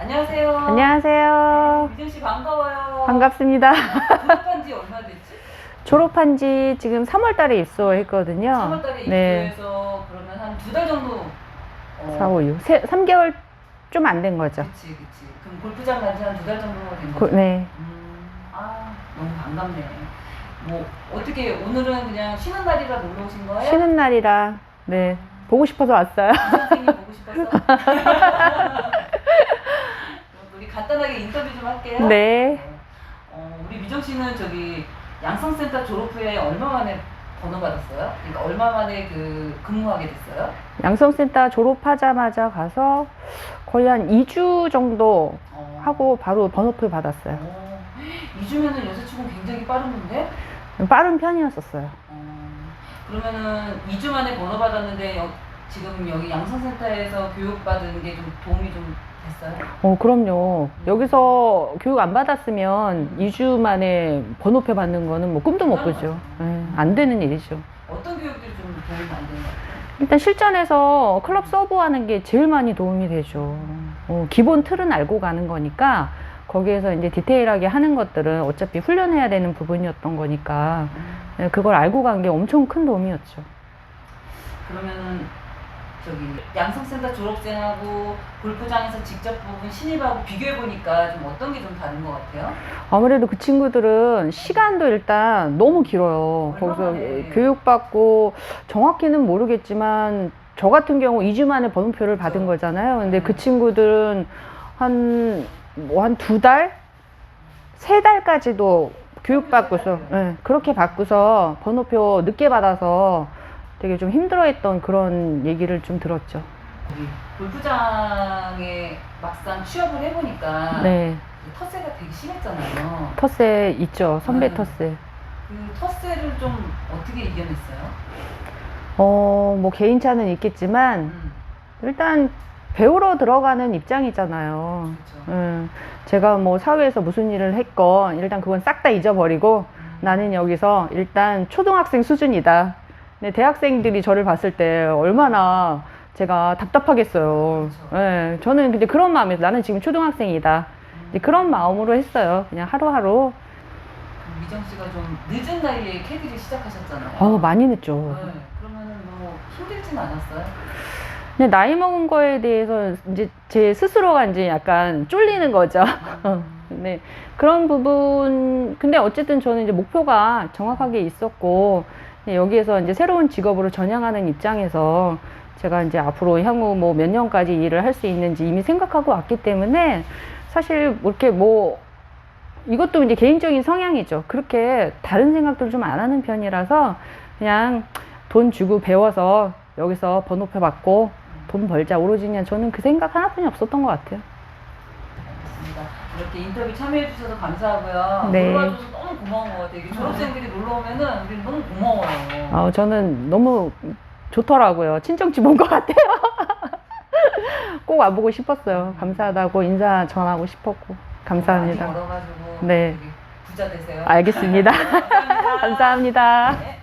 안녕하세요. 안녕하세요. 미정 씨 반가워요. 반갑습니다. 졸업한 지 얼마 됐지? 졸업한 지 지금 3월 달에 입소했거든요. 3월 달에 네. 입소해서 그러면 한 두 달 정도 어, 4, 5, 6. 3개월 좀 안 된 거죠. 그치 그치. 그럼 골프장 간지 한 두 달 정도 된 그, 거죠? 네. 음, 아 너무 반갑네. 뭐 어떻게 오늘은 그냥 쉬는 날이라 놀러 오신 거예요? 쉬는 날이라, 네. 보고 싶어서 왔어요. 이 선생님 보고 싶어서. 우리 간단하게 인터뷰 좀 할게요. 네. 어, 우리 미정 씨는 저기 양성센터 졸업 후에 얼마 만에 번호 받았어요? 그러니까 얼마 만에 그 근무하게 됐어요? 양성센터 졸업하자마자 가서 거의 한 2주 정도 어. 하고 바로 번호표 받았어요. 어, 2주면은 여자치고는 굉장히 빠른데? 빠른 편이었었어요. 어, 그러면은 2주 만에 번호 받았는데 여- 지금 여기 양성센터에서 교육받은 게 좀 도움이 좀 됐어요? 어, 그럼요. 여기서 교육 안 받았으면 2주 만에 번호표 받는 거는 뭐 꿈도 못 꾸죠. 예, 안 되는 일이죠. 어떤 교육들이 좀 도움이 안 되는 것 같아요? 일단 실전에서 클럽 서브하는 게 제일 많이 도움이 되죠. 어, 기본 틀은 알고 가는 거니까 거기에서 이제 디테일하게 하는 것들은 어차피 훈련해야 되는 부분이었던 거니까 예, 그걸 알고 간 게 엄청 큰 도움이었죠. 그러면은 저기 양성센터 졸업생하고 골프장에서 직접 뽑은 신입하고 비교해 보니까 좀 어떤 게 좀 다른 것 같아요? 아무래도 그 친구들은 시간도 일단 너무 길어요. 거기서 얼마만에? 교육받고 정확히는 모르겠지만 저 같은 경우 2주 만에 번호표를 받은 그렇죠. 거잖아요. 근데 그 네. 친구들은 한, 뭐 한 두 달? 세 달까지도 교육받고서, 예, 그렇게 받고서 번호표 늦게 받아서 되게 좀 힘들어했던 그런 얘기를 좀 들었죠. 우리 골프장에 막상 취업을 해보니까 네. 그 텃세가 되게 심했잖아요. 텃세 있죠. 선배 네. 텃세. 그 텃세를 좀 어떻게 이겨냈어요? 어, 뭐 개인차는 있겠지만 음, 일단 배우러 들어가는 입장이잖아요. 그렇죠. 음, 제가 뭐 사회에서 무슨 일을 했건 일단 그건 싹 다 잊어버리고 음, 나는 여기서 일단 초등학생 수준이다. 근데 대학생들이 저를 봤을 때 얼마나 제가 답답하겠어요. 그렇죠. 예, 저는 근데 그런 마음에서 나는 지금 초등학생이다. 이제 그런 마음으로 했어요. 그냥 하루하루. 미정 씨가 좀 늦은 나이에 캐디를 시작하셨잖아요. 어우, 많이 늦죠. 네, 그러면은 뭐 힘들진 않았어요? 근데 나이 먹은 거에 대해서 이제 제 스스로가 이제 약간 쫄리는 거죠. 어, 네. 그런 부분, 근데 어쨌든 저는 이제 목표가 정확하게 있었고, 네, 여기에서 이제 새로운 직업으로 전향하는 입장에서 제가 이제 앞으로 향후 뭐 몇 년까지 일을 할 수 있는지 이미 생각하고 왔기 때문에 사실 뭐 이렇게 뭐 이것도 이제 개인적인 성향이죠. 그렇게 다른 생각들 좀 안 하는 편이라서 그냥 돈 주고 배워서 여기서 번호표 받고 돈 벌자 오로지 그냥 저는 그 생각 하나뿐이 없었던 것 같아요. 알겠습니다. 이렇게 인터뷰 참여해 주셔서 감사하고요. 네. 놀러 와줘서 너무 고마운 것 같아요. 이게 졸업생들이 놀러 오면은 우리 너무 고마워요. 어, 저는 너무 좋더라고요. 친정집 온 것 같아요. 꼭 와보고 싶었어요. 감사하다고 인사 전하고 싶었고 감사합니다. 많이 벌어가지고 네. 되게 부자 되세요. 알겠습니다. 감사합니다. 감사합니다. 네.